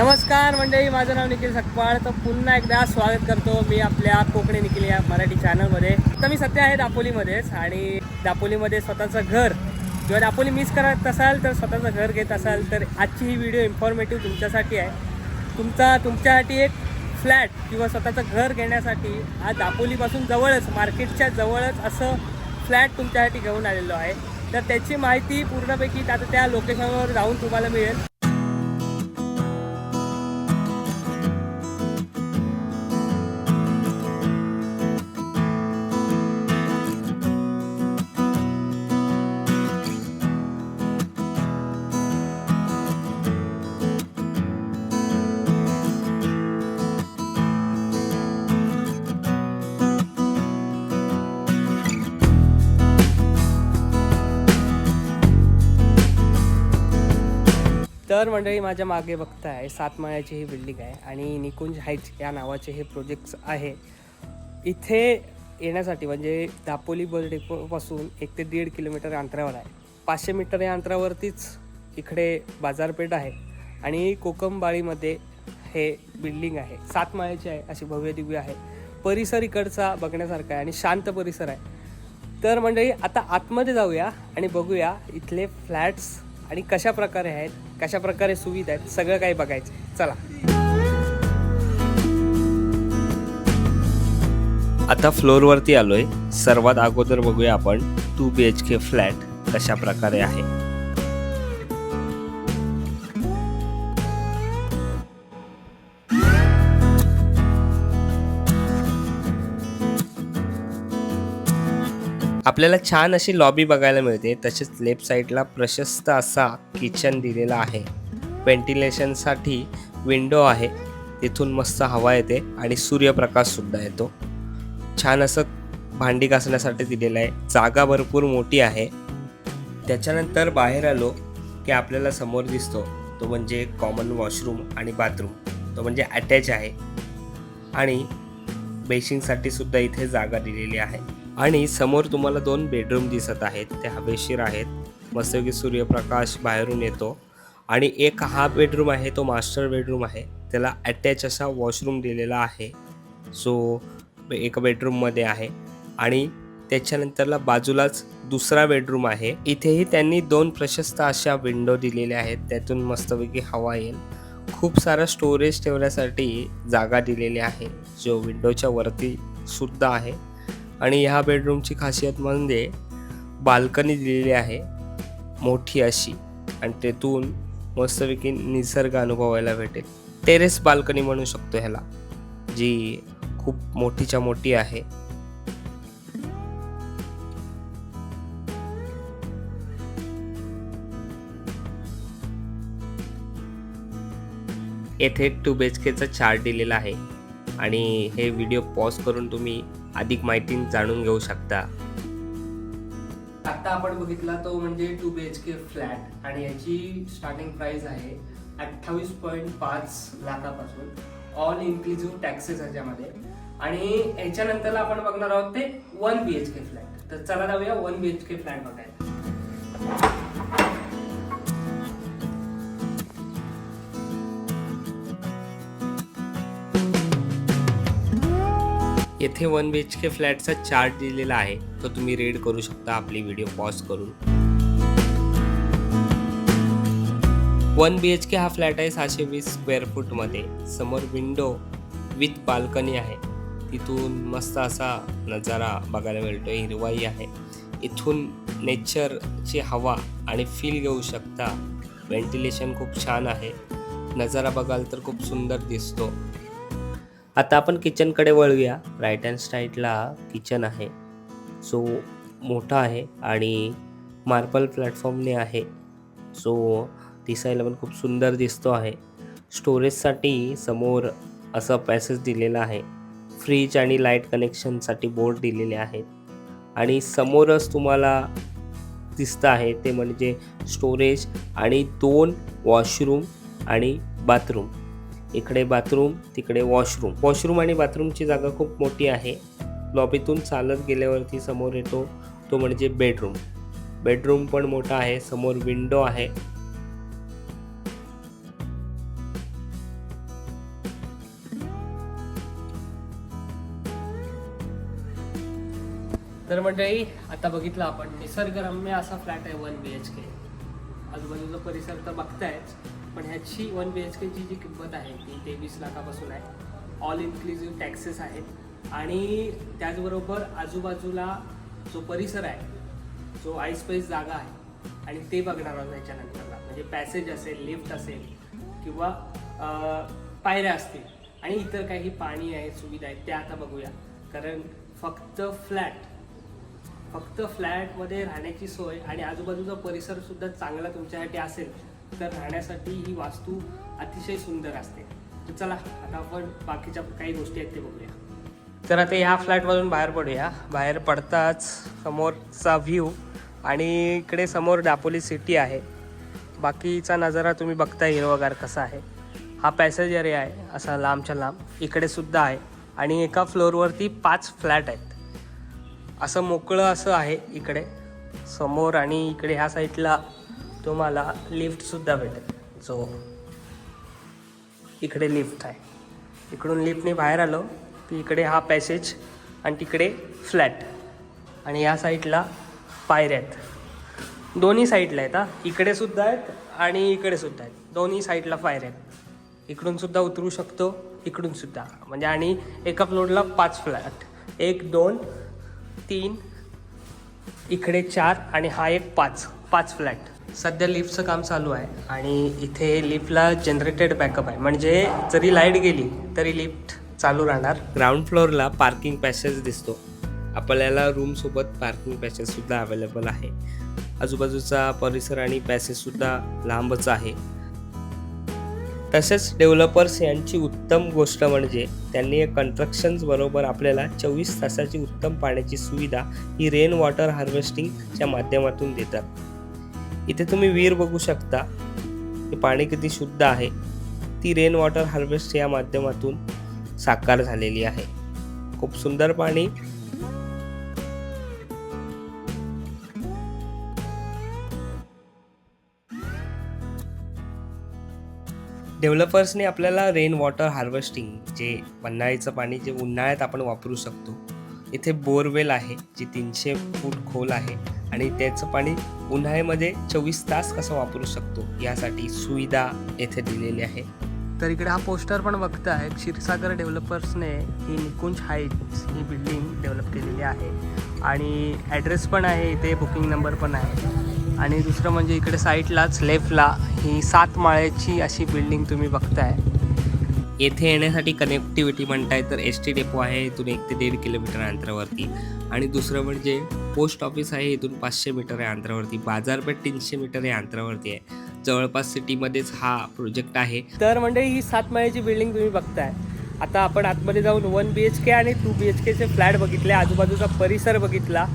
नमस्कार मंडळी माझं नाव निखिल सकपाळ तर पुन्हा एकदा स्वागत करतो मी आपल्या कोकणी निखिल या मराठी चॅनलमध्ये तर मी सध्या आहे दापोलीमध्येच आणि दापोलीमध्ये स्वतःचं घर किंवा दापोली मिस करत असाल तर स्वतःचं घर घेत असाल तर आजची ही व्हिडिओ इन्फॉर्मेटिव्ह तुमच्यासाठी आहे. तुमचा तुमच्यासाठी एक फ्लॅट किंवा स्वतःचं घर घेण्यासाठी आज दापोलीपासून जवळच मार्केटच्या जवळच असं फ्लॅट तुमच्यासाठी घेऊन आलेलो आहे. तर त्याची माहिती पूर्णपैकी आता त्या लोकेशनवर जाऊन तुम्हाला मिळेल. तर मंडळी माझ्या मागे बघताय सात माळ्याची ही बिल्डिंग आहे आणि निकुंज हाईट्स या नावाचे हे प्रोजेक्ट्स आहे. इथे येण्यासाठी म्हणजे दापोली बस डेपोपासून एक ते दीड किलोमीटर अंतरावर आहे. पाचशे मीटर या अंतरावरतीच इकडे बाजारपेठ आहे आणि कोकमबाळीमध्ये हे बिल्डिंग आहे. सातमाळ्याची आहे अशी भव्य दिव्य आहे. परिसर इकडचा बघण्यासारखा आहे आणि शांत परिसर आहे. तर मंडळी आता आतमध्ये जाऊया आणि बघूया इथले फ्लॅट्स आणि कशा प्रकारे आहेत कशा प्रकारे सुविधा आहेत सगळं काही बघायचं. चला. आता फ्लोअरवरती आलोय. सर्वात अगोदर बघूया आपण two B H K flat कशा प्रकारे आहे. आपल्याला छान अशी लॉबी बघायला मिळते. तसेच लेफ्ट साईडला प्रशस्त असा किचन दिलेला आहे. व्हेंटिलेशनसाठी विंडो आहे. तिथून मस्त हवा येते आणि सूर्यप्रकाशसुद्धा येतो. छान असं भांडी घासण्यासाठी दिलेलं आहे. जागा भरपूर मोठी आहे. त्याच्यानंतर बाहेर आलो की आपल्याला समोर दिसतो. तो म्हणजे कॉमन वॉशरूम आणि बाथरूम तो म्हणजे अटॅच आहे. आणि बेसिंगसाठी सुद्धा इथे जागा दिलेली आहे. आणि समोर तुम्हाला दोन बेडरूम दिसत आहेत. ते हवेशीर आहेत. मस्तपैकी सूर्यप्रकाश बाहेरून येतो. आणि एक हा बेडरूम आहे तो मास्टर बेडरूम आहे. त्याला अटॅच असा वॉशरूम दिलेला आहे. सो एका बेडरूममध्ये आहे. आणि त्याच्यानंतरला बाजूलाच दुसरा बेडरूम आहे. इथेही त्यांनी दोन प्रशस्त अशा विंडो दिलेल्या आहेत. त्यातून मस्तपैकी हवा येईल. खूप सारा स्टोरेज ठेवण्यासाठी जागा दिलेली आहे. जो विंडोच्या वरती सुद्धा आहे. आणि ह्या बेडरूमची खासियत म्हणजे बाल्कनी दिलेली आहे मोठी अशी. आणि तेथून मस्तपैकी निसर्ग अनुभवायला भेटेल. टेरेस बाल्कनी म्हणू शकतो ह्याला जी खूप मोठीच्या मोठी आहे. येथे टू बी एच केचा चार्ट दिलेला आहे. आणि हे व्हिडिओ पॉज करून तुम्ही अधिक माहिती जाणून घेऊ शकता. आता आपण बघितला तो म्हणजे two B H K flat आणि याची स्टार्टिंग प्राइस आहे अठ्ठावीस पॉईंट पाच लाखापासून. ऑल इन्क्लुझिव्ह टॅक्सेस ह्याच्यामध्ये आणि याच्यानंतर आपण बघणार आहोत ते one B H K flat तर चला जाऊया one B H K flat बघायला. येथे वन बी एच के फ्लॅटचा चार्ट दिलेला आहे. तो तुम्ही रीड करू शकता आपली व्हिडिओ पॉज करून. वन बी एच के हा फ्लॅट आहे सहाशे वीस स्क्वेअर फूटमध्ये समोर विंडो विथ बाल्कनी आहे. तिथून मस्त असा नजारा बघायला मिळतो हिरवाई आहे. इथून नेचरची हवा आणि फील घेऊ शकता. व्हेंटिलेशन खूप छान आहे. नजारा बघाल तर खूप सुंदर दिसतो. आता आपण किचनकडे वळूया. राईट हँड साईडला किचन आहे. सो मोठा आहे आणि मार्बल प्लॅटफॉर्मने आहे. सो दिसायला पण खूप सुंदर दिसतो आहे. स्टोरेजसाठी समोर असं पॅसेज दिलेला आहे. फ्रीज आणि लाइट कनेक्शनसाठी बोर्ड दिलेले आहेत. आणि समोरच तुम्हाला दिसतं आहे ते म्हणजे स्टोरेज आणि दोन वॉशरूम आणि बाथरूम इकडे बाथरूम तिकडे वॉशरूम. वॉशरूम आणि बाथरूमची जागा खूप मोठी आहे. लॉबीतून चालत गेल्यावरती समोर येतो तो म्हणजे बेडरूम बेडरूम पण मोठा आहे समोर विंडो आहे. तर मंडळी आता बघितलं आपण निसर्गरम्य असा फ्लॅट आहे वन बी एच के आजूबाजूचा परिसर तर बघतायच. पण ह्याची वन बी एच केची जी किंमत आहे ती तेवीस लाखापासून आहे. ऑल इन्क्लुझिव्ह टॅक्सेस आहेत. आणि त्याचबरोबर आजूबाजूला जो परिसर आहे जो आईस्पेस जागा आहे आणि ते बघणार आहोत त्याच्यानंतरला म्हणजे पॅसेज असेल लिफ्ट असेल किंवा पायऱ्या असतील आणि इतर काही पाणी आहे सुविधा आहेत त्या आता बघूया. कारण फक्त फ्लॅट फक्त फ्लॅटमध्ये राहण्याची सोय आणि आजूबाजूचा परिसरसुद्धा चांगला तुमच्यासाठी असेल तर राहण्यासाठी ही वास्तू अतिशय सुंदर असते. तर चला आता आपण बाकीच्या काही गोष्टी आहेत ते बघूया. तर आता ह्या फ्लॅटमधून बाहेर पडूया. बाहेर पडताच समोरचा व्ह्यू आणि इकडे समोर डापोली सिटी आहे. बाकीचा नजारा तुम्ही बघता हिरवगार कसा आहे. हा पॅसेज एरिया आहे असा लांबच्या लांब. इकडे सुद्धा आहे. आणि एका फ्लोअरवरती पाच फ्लॅट आहेत. असं मोकळं असं आहे इकडे. समोर आणि इकडे ह्या साईडला तुम्हाला लिफ्टसुद्धा भेटेल. जो इकडे लिफ्ट आहे. इकडून लिफ्टने बाहेर आलो की इकडे हा पॅसेज आणि तिकडे फ्लॅट आणि या साईडला पायऱ्या आहेत. दोन्ही साईडला आहेत हा. इकडे सुद्धा आहेत आणि इकडे सुद्धा आहेत. दोन्ही साईडला पायऱ्या आहेत. इकडून सुद्धा उतरू शकतो इकडून सुद्धा. म्हणजे आणि एका फ्लोरला पाच फ्लॅट एक दोन तीन इकडे चार आणि हा एक पाच. पाच फ्लॅट सध्या लिफ्टचं काम चालू आहे आणि इथे लिफ्टला जनरेटेड बॅकअप आहे. म्हणजे जरी लाइट गेली तरी लिफ्ट चालू राहणार. ग्राउंड फ्लोअरला पार्किंग पॅसेज दिसतो. आपल्याला रूमसोबत पार्किंग पॅसेजसुद्धा अवेलेबल आहे. आजूबाजूचा परिसर आणि पॅसेजसुद्धा लांबच आहे. तसेच डेव्हलपर्स यांची उत्तम गोष्ट म्हणजे त्यांनी कन्स्ट्रक्शन्सबरोबर आपल्याला चोवीस तासाची उत्तम पाण्याची सुविधा ही रेन वॉटर हार्वेस्टिंगच्या माध्यमातून देतात. इथे तुम्ही विहीर बघू शकता. हे पाणी किती शुद्ध आहे. ती रेन वॉटर हार्वेस्ट या माध्यमातून साकार झालेली आहे. खूप सुंदर पाणी. डेव्हलपर्सने आपल्याला रेन वॉटर हार्वेस्टिंग जे पन्हाळीचं पाणी जे उन्हाळ्यात आपण वापरू शकतो इथे बोरवेल आहे जी तीनशे फूट खोल आहे. आणि त्याचं पाणी उन्हाळ्यामध्ये चोवीस तास कसं वापरू शकतो यासाठी सुविधा येथे दिलेली आहे. तर इकडे हा पोस्टर पण बघताय क्षीरसागर डेव्हलपर्सने ही निकुंज हाईट्स ही बिल्डिंग डेव्हलप केलेली आहे. आणि ॲड्रेस पण आहे इथे बुकिंग नंबर पण आहे. आणि दुसरं म्हणजे इकडे साईडलाच लेफ्टला ही सात माळ्याची अशी बिल्डिंग तुम्ही बघताय. येथे येण्यासाठी कनेक्टिव्हिटी म्हणताय तर एस टी डेपो आहे इथून एक ते दीड किलोमीटर अंतरावरती. आणि दुसरं म्हणजे पोस्ट ऑफिस आहे इथून पाचशे मीटर आहे अंतरावरती. बाजारपेठ तीनशे मीटर या अंतरावरती आहे. जवळपास सिटीमध्येच हा प्रोजेक्ट आहे. तर म्हणजे ही सात माळ्याची बिल्डिंग तुम्ही बघताय. आता आपण आतमध्ये जाऊन वन बी एच के आणि टू बी एच केचे फ्लॅट बघितले आजूबाजूचा परिसर बघितला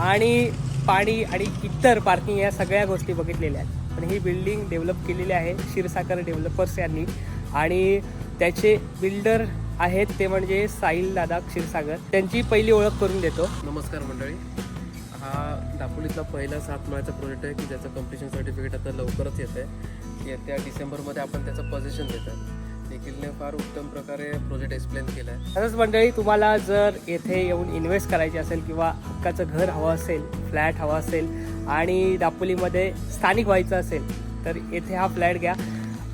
आणि पाणी आणि इतर पार्किंग या सगळ्या गोष्टी बघितलेल्या आहेत. पण ही बिल्डिंग डेव्हलप केलेली आहे क्षीरसागर डेव्हलपर्स यांनी. आणि त्याचे बिल्डर आहेत ते म्हणजे साहिल दादा क्षीरसागर. त्यांची पहिली ओळख करून देतो. नमस्कार मंडळी. हा दापोलीतला पहिला सात माळ्याचा प्रोजेक्ट आहे की ज्याचं कम्प्लिशन सर्टिफिकेट आता लवकरच येतं आहे येत्या डिसेंबरमध्ये आपण त्याचं पोझिशन देतात निखिलने फार उत्तम प्रकारे प्रोजेक्ट एक्सप्लेन केला आहे तसंच मंडळी तुम्हाला जर येथे येऊन इन्व्हेस्ट करायची असेल किंवा हक्काचं घर हवं असेल फ्लॅट हवा असेल आणि दापोलीमध्ये स्थानिक व्हायचं असेल तर येथे हा फ्लॅट घ्या.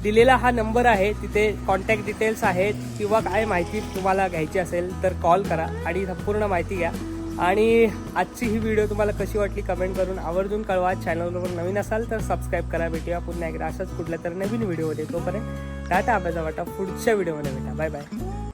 दिलेला हा नंबर आहे तिथे कॉन्टॅक्ट डिटेल्स आहेत किंवा काय माहिती तुम्हाला घ्यायची असेल तर कॉल करा आणि संपूर्ण माहिती घ्या. आणि आजची ही व्हिडिओ तुम्हाला कशी वाटली कमेंट करून आवर्जून कळवा. चॅनलवर नवीन असाल तर सबस्क्राईब करा. भेटूया पुन्हा एकदा अशाच कुठल्या तर नवीन व्हिडिओमध्ये तोपर्यंत टाटा अभ्यासा वाटा पुढच्या व्हिडिओमध्ये भेटा. Bye bye